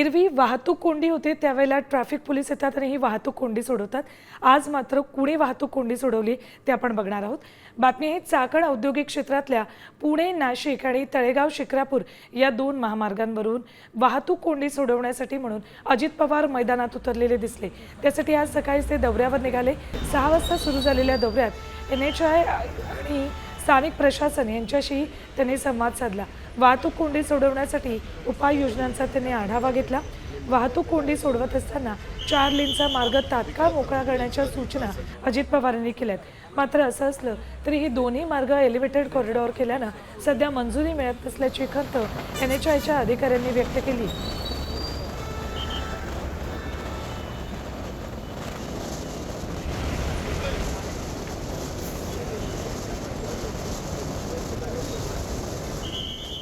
एरवी वाहतूक कोंडी होते त्यावेळेला ट्रॅफिक पोलीस येतात आणि ही वाहतूक कोंडी सोडवतात. आज मात्र कुणी वाहतूक कोंडी सोडवली ते आपण बघणार आहोत. बातमी आहे चाकण औद्योगिक क्षेत्रातल्या पुणे नाशिक आणि तळेगाव शिक्रापूर या दोन महामार्गांवरून वाहतूक कोंडी सोडवण्यासाठी म्हणून अजित पवार मैदानात उतरलेले दिसले. त्यासाठी आज सकाळी ते दौऱ्यावर निघाले. सहा वाजता सुरू झालेल्या दौऱ्यात एन एच आय आणि स्थानिक प्रशासन यांच्याशी त्यांनी संवाद साधला. वाहतूक कोंडी सोडवण्यासाठी उपाययोजनांचा त्यांनी आढावा घेतला. वाहतूक कोंडी सोडवत असताना चार लेनचा मार्ग तात्काळ मोकळा करण्याच्या सूचना अजित पवारांनी केल्यात. मात्र असं असलं तरी हे दोन्ही मार्ग एलिव्हेटेड कॉरिडॉर केल्यानं सध्या मंजुरी मिळत नसल्याची खंत एन एच आयच्या अधिकाऱ्यांनी व्यक्त केली.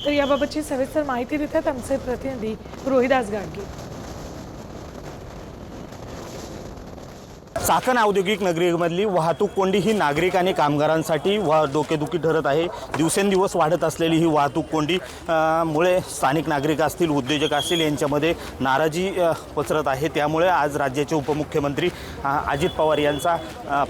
तर याबाबतची सविस्तर माहिती देतात आमचे प्रतिनिधी रोहिदास गाडगे. चाकण औद्योगिक नगरीमधली वाहतूक कोंडी ही नागरिक आणि कामगारांसाठी वा डोकेदुखी ठरत आहे. दिवसेंदिवस वाढत असलेली ही वाहतूक कोंडी मुळे स्थानिक नागरिक असतील उद्योजक असतील यांच्यामध्ये नाराजी पसरत आहे. त्यामुळे आज राज्याचे उपमुख्यमंत्री अजित पवार यांचा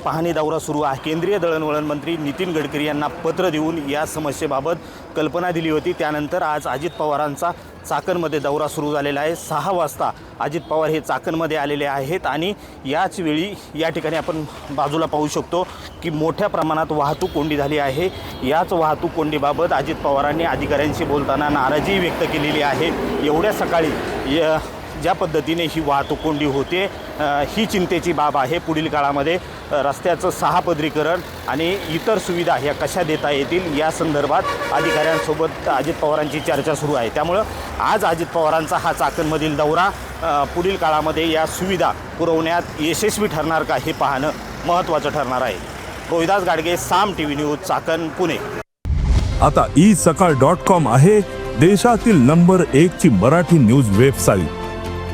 पाहणी दौरा सुरू आहे. केंद्रीय दळणवळण मंत्री नितीन गडकरी यांना पत्र देऊन या समस्येबाबत कल्पना दिली होती. त्यानंतर आज अजित पवारांचा चाकणमध्ये दौरा सुरू झालेला आहे. सहा वाजता अजित पवार हे चाकणमध्ये आलेले आहेत आणि याच वेळी या ठिकाणी आपण बाजूला पाहू शकतो की मोठ्या प्रमाणात वाहतूक कोंडी झाली आहे. याच वाहतूक कोंडीबाबत अजित पवारांनी अधिकाऱ्यांशी बोलताना नाराजी व्यक्त केलेली आहे. एवढ्या सकाळी य ज्या पद्धतीने ही वाहतूक कोंडी होते ही चिंतेची बाब आहे. पुढील काळामध्ये रस्त्याचं सहा पदरीकरण आणि इतर सुविधा ह्या कशा देता येतील या संदर्भात अधिकाऱ्यांसोबत अजित पवारांची चर्चा सुरू आहे. त्यामुळं आज अजित पवारांचा हा चाकणमधील दौरा पुढील काळामध्ये या सुविधा पुरवण्यात यशस्वी ठरणार का हे पाहणं महत्त्वाचं ठरणार आहे. Rohidas Gadge Saam T V news Chakan Pune. आता ई सकाळ डॉट कॉम आहे देशातील नंबर एक ची मराठी न्यूज वेबसाईट.